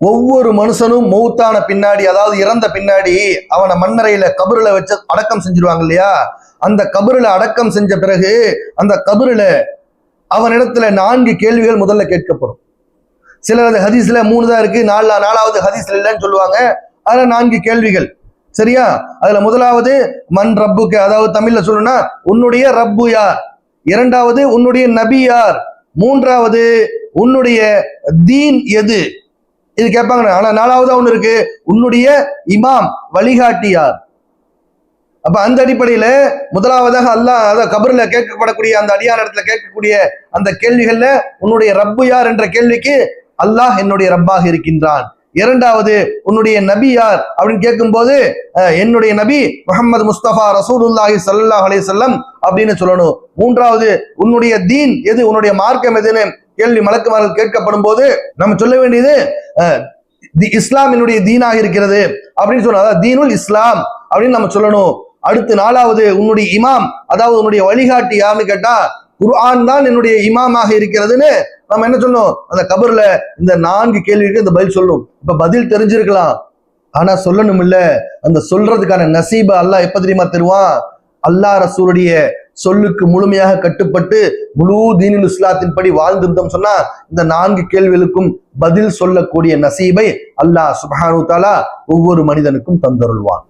ஒவ்வொரு மனுஷனும் மௌத்தான பின்னாடி அதாவது இறந்த பின்னாடி அவனை மண்ணறையில கபருல வச்சு அடக்கம் செஞ்சிருவாங்க இல்லையா? அந்த கபருல அடக்கம் செஞ்ச பிறகு அந்த கபருல அவனிடத்துல நான்கு கேள்விகள் முதல்ல கேட்கப்படும். சிலரது ஹதீஸ்ல மூணு தான் இருக்கு நாலு நாலாவது ஹதீஸ்ல இல்லைன்னு சொல்லுவாங்க. அதுல நான்கு கேள்விகள். சரியா? அதுல முதலாவது மண் ரப்புக்கு அதாவது தமிழ்ல சொல்லணும்னா உன்னுடைய ரப்பு யார்? இரண்டாவது உன்னுடைய நபி யார்? மூன்றாவது உன்னுடைய தீன் எது? இது கேட்பாங்க ஆனா நாலாவது ஒண்ணு இருக்கு. உன்னுடைய இமாம் வழிகாட்டியார். அப்ப அந்த அடிப்படையில முதலாவதாக அல்லாஹ் அதாவது கபர்ல கேட்கப்படக்கூடிய அந்த அடியார் இடத்துல கேட்கக்கூடிய அந்த கேள்விகள்ல உன்னுடைய ரப்பு யார் என்ற கேள்விக்கு அல்லாஹ் என்னுடைய ரப்பாக இருக்கின்றான். இரண்டாவது உன்னுடைய நபி யார் அப்படின்னு கேட்கும்போது போது என்னுடைய நபி முகமது முஸ்தபா ரசூலுல்லாஹி சல்லாஹ் அலி சொல்லம் அப்படின்னு சொல்லணும். மூன்றாவது உன்னுடைய தீன் எது? உன்னுடைய மார்க்கம் எதுன்னு கேள்வி மலக்குமார்கள் கேட்கப்படும் போது நம்ம சொல்ல வேண்டியது அஹ், தி- இஸ்லாம் என்னுடைய தீனாக இருக்கிறது அப்படின்னு சொல்லணும் தீனுல் இஸ்லாம் அப்படின்னு நம்ம சொல்லணும். அடுத்து நாலாவது உன்னுடைய இமாம் அதாவது உன்னுடைய வழிகாட்டி யாருன்னு கேட்டா குர்ஆன் தான் என்னுடைய இமாமாக இருக்கிறதுன்னு நம்ம என்ன சொல்லணும்? அந்த கபர்ல இந்த நான்கு கேள்விக்கு இந்த பதில் சொல்லணும். இப்ப பதில் தெரிஞ்சிருக்கலாம். ஆனா சொல்லணும் இல்ல அந்த சொல்றதுக்கான நசீப அல்லாஹ் எப்ப தெரியுமா தருவான்? அல்லாஹ் ரசூலுடைய சொல்லுக்கு முழுமையாக கட்டுப்பட்டு முழு தீனில் இஸ்லாத்தின் படி வாழ்ந்திருந்தோம் சொன்னா இந்த நான்கு கேள்விகளுக்கும் பதில் சொல்லக்கூடிய நசீபை அல்லாஹ் சுபானு தாலா ஒவ்வொரு மனிதனுக்கும் தந்தருள்வான்.